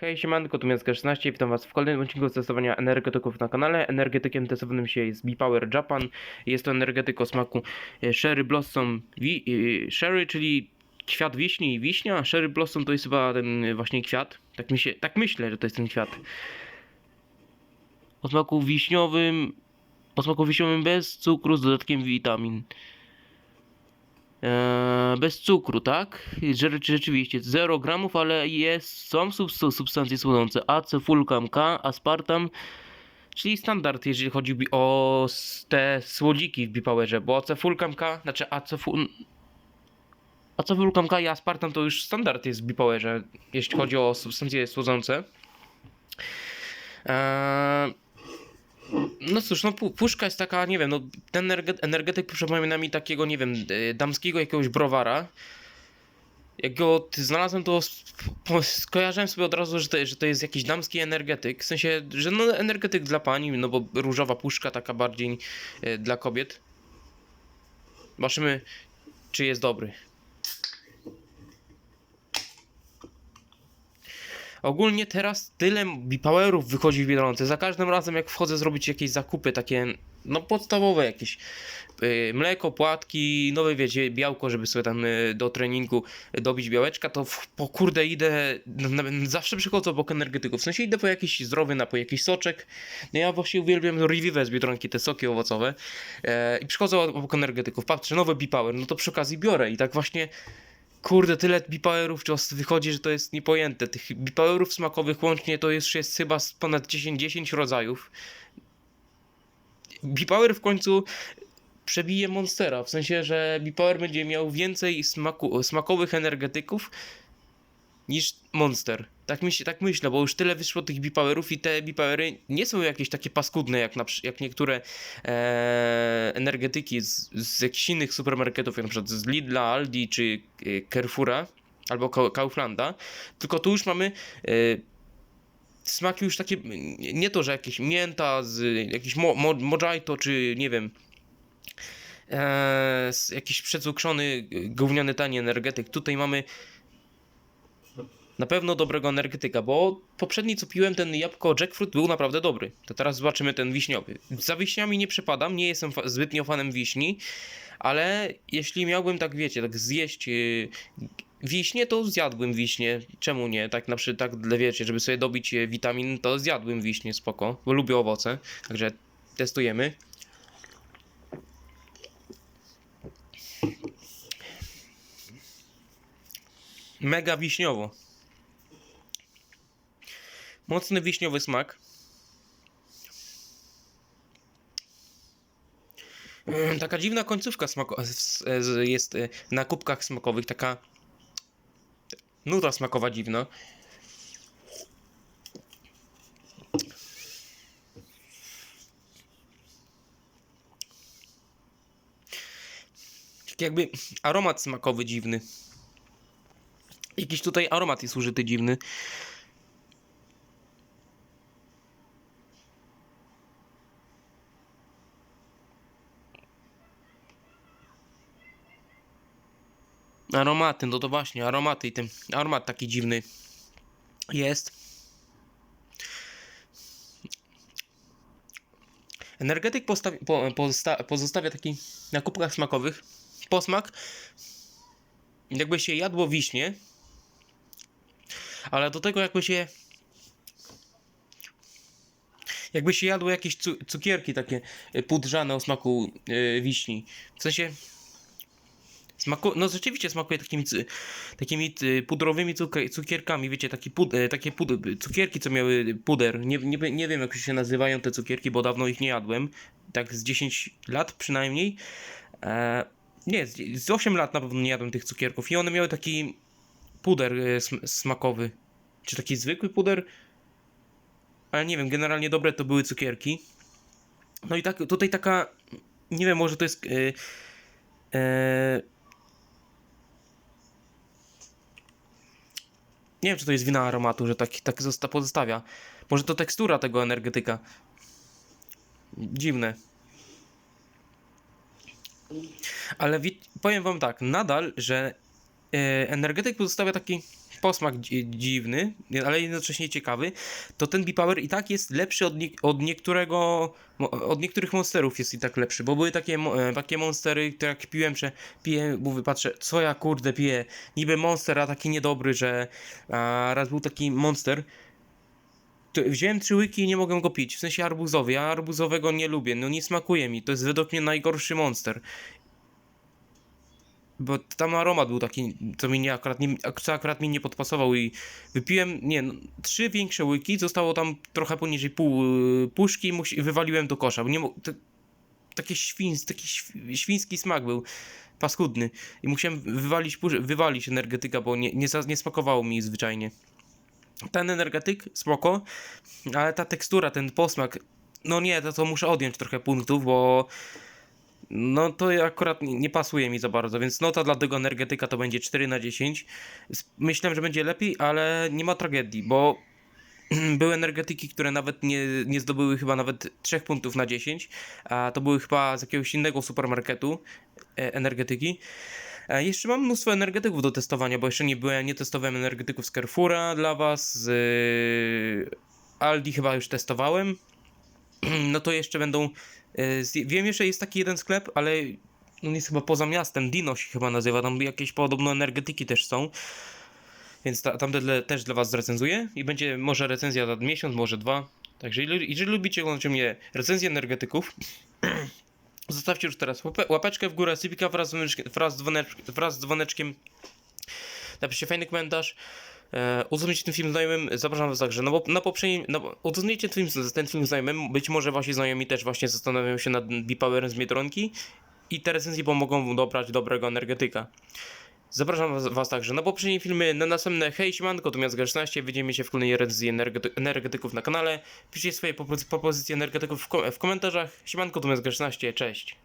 Hej, siemanko, tu Miaska 16 witam was w kolejnym odcinku z testowania energetyków na kanale. Energetykiem testowanym się jest B-Power Japan. Jest to energetyk o smaku e, Sherry Blossom wi- e, Sherry, czyli kwiat wiśni i wiśnia. Sherry Blossom to jest chyba ten e, właśnie kwiat. Tak, mi się, tak myślę, że to jest ten kwiat. O smaku wiśniowym, o smaku wiśniowym bez cukru z dodatkiem witamin. Eee, bez cukru, tak? Rzeczywiście 0 gramów, ale jest, są sub, substancje słodzące. Acefulcam K, aspartam, czyli standard, jeżeli chodzi o te słodziki w bipowerze, bo acefulcam K, znaczy aceful... Acefulcam K i aspartam to już standard jest w bipowerze, jeśli chodzi o substancje słodzące. Eee, no cóż, no pu- puszka jest taka, nie wiem, no ten energe- energetyk przypomina mi takiego, nie wiem, e, damskiego jakiegoś browara. Jak go znalazłem, to skojarzyłem sobie od razu, że to, że to jest jakiś damski energetyk. W sensie, że no energetyk dla pani, no bo różowa puszka taka bardziej e, dla kobiet. Zobaczymy, czy jest dobry. Ogólnie teraz tyle bipowerów wychodzi w Biedronce. Za każdym razem jak wchodzę zrobić jakieś zakupy takie, no podstawowe jakieś yy, mleko, płatki, nowe wiecie, białko, żeby sobie tam yy, do treningu dobić białeczka, to w, po kurde idę, no, zawsze przychodzę obok energetyków. W sensie idę po jakiś zdrowy napój, jakiś soczek. No ja właśnie uwielbiam Revive z Biedronki, te soki owocowe. E, I przychodzę obok energetyków, patrzę, nowe Bipower, no to przy okazji biorę i tak właśnie Kurde, tyle bipowerów czas wychodzi, że to jest niepojęte. Tych bipowerów smakowych łącznie to już jest chyba ponad 10, 10 rodzajów. Bipower w końcu przebije Monstera, w sensie, że Bipower będzie miał więcej smaku, smakowych energetyków niż Monster. Tak, myśl, tak myślę, bo już tyle wyszło tych bipowerów i te bipowery nie są jakieś takie paskudne jak, na, jak niektóre e, energetyki z, z jakichś innych supermarketów, jak na przykład z Lidla, Aldi czy e, Carrefoura albo Ka- Kauflanda, tylko tu już mamy e, smaki już takie, nie to, że jakieś mięta, z, jakiś mo, mo, mojito czy nie wiem, e, jakiś przecukrzony, gówniany tani energetyk. Tutaj mamy na pewno dobrego energetyka, bo poprzedni co piłem, ten jabłko jackfruit był naprawdę dobry. To teraz zobaczymy ten wiśniowy. Za wiśniami nie przepadam, nie jestem fa- zbytnio fanem wiśni, ale jeśli miałbym tak, wiecie, tak zjeść yy, wiśnie, to zjadłbym wiśnie. Czemu nie? Tak na przykład, tak wiecie, żeby sobie dobić yy, witamin, to zjadłbym wiśnie, spoko, bo lubię owoce. Także testujemy. Mega wiśniowo. Mocny wiśniowy smak. Mm, Taka dziwna końcówka smako- jest y, na kubkach smakowych, taka nuta smakowa dziwna. Jakby aromat smakowy dziwny. Jakiś tutaj aromat jest użyty dziwny. Aromaty, no to właśnie, aromaty i ten aromat taki dziwny jest. Energetyk pozostawia taki na kubkach smakowych posmak, jakby się jadło wiśnie, ale do tego jakby się jakby się jadło jakieś cu- cukierki takie y, pudrzane o smaku y, wiśni. W sensie Smaku, no rzeczywiście smakuje takimi, takimi pudrowymi cukier, cukierkami, wiecie, takie, pud, e, takie pud, cukierki, co miały puder. Nie, nie, nie wiem, jak się nazywają te cukierki, bo dawno ich nie jadłem. Tak z 10 lat przynajmniej. E, nie, z, z 8 lat na pewno nie jadłem tych cukierków i one miały taki puder e, sm, smakowy. Czy taki zwykły puder? Ale nie wiem, generalnie dobre to były cukierki. No i tak, tutaj taka, nie wiem, może to jest... E, e, Nie wiem, czy to jest wina aromatu, że tak, tak zosta- pozostawia. Może to tekstura tego energetyka. Dziwne. Ale wi- powiem wam tak, nadal, że e, energetyk pozostawia taki posmak dzi- dziwny, ale jednocześnie ciekawy, to ten B-Power i tak jest lepszy od, nie, od niektórego, od niektórych monsterów jest i tak lepszy, bo były takie, e, takie monstery, które jak piłem, że piję, mówię, patrzę, co ja kurde piję, niby monster, a taki niedobry, że a, raz był taki monster, wziąłem trzy łyki i nie mogłem go pić, w sensie arbuzowy, ja arbuzowego nie lubię, no nie smakuje mi, to jest według mnie najgorszy monster. Bo tam aromat był taki, co mi nie akurat, nie, co akurat mi nie podpasował i wypiłem, nie, no, trzy większe łyki, zostało tam trochę poniżej pół y, puszki i musi, wywaliłem do kosza, bo nie świns, taki św- świński smak był, paskudny i musiałem wywalić, wywalić energetyka, bo nie, nie, nie smakowało mi zwyczajnie. Ten energetyk, spoko, ale ta tekstura, ten posmak, no nie, to, to muszę odjąć trochę punktów, bo no to akurat nie, pasuje mi za bardzo, więc nota dla tego energetyka to będzie 4 na 10. S- Myślałem, że będzie lepiej, ale nie ma tragedii, bo były energetyki, które nawet nie, nie zdobyły chyba nawet 3 punktów na 10, a to były chyba z jakiegoś innego supermarketu e, energetyki. E, Jeszcze mam mnóstwo energetyków do testowania, bo jeszcze nie byłem, nie testowałem energetyków z Carrefoura dla was, z Aldi chyba już testowałem. No to jeszcze będą. E, Wiem, jeszcze jest taki jeden sklep, ale on jest chyba poza miastem. Dino się chyba nazywa. Tam jakieś podobno energetyki też są. Więc ta, tam dla, też dla Was zrecenzuję. I będzie może recenzja za miesiąc, może dwa. Także jeżeli, lubicie oglądać u mnie recenzję energetyków, zostawcie już teraz łapeczkę w górę, sypika wraz z, wraz, dzwoneczkiem, wraz z dzwoneczkiem. Napiszcie fajny komentarz. E, ten film znajomym, zapraszam was także, no bo na poprzednim, no, udostępnijcie ten film, ten film znajomym, być może wasi znajomi też właśnie zastanawiają się nad B-Powerem z Biedronki i te recenzje pomogą dobrać dobrego energetyka. Zapraszam was, was także na poprzednie filmy, na następne hej siemanko, to miast 16 widzimy się w kolejnej recenzji energety energetyków na kanale, piszcie swoje propozy- propozycje energetyków w, ko w komentarzach, siemanko to miast 16 cześć.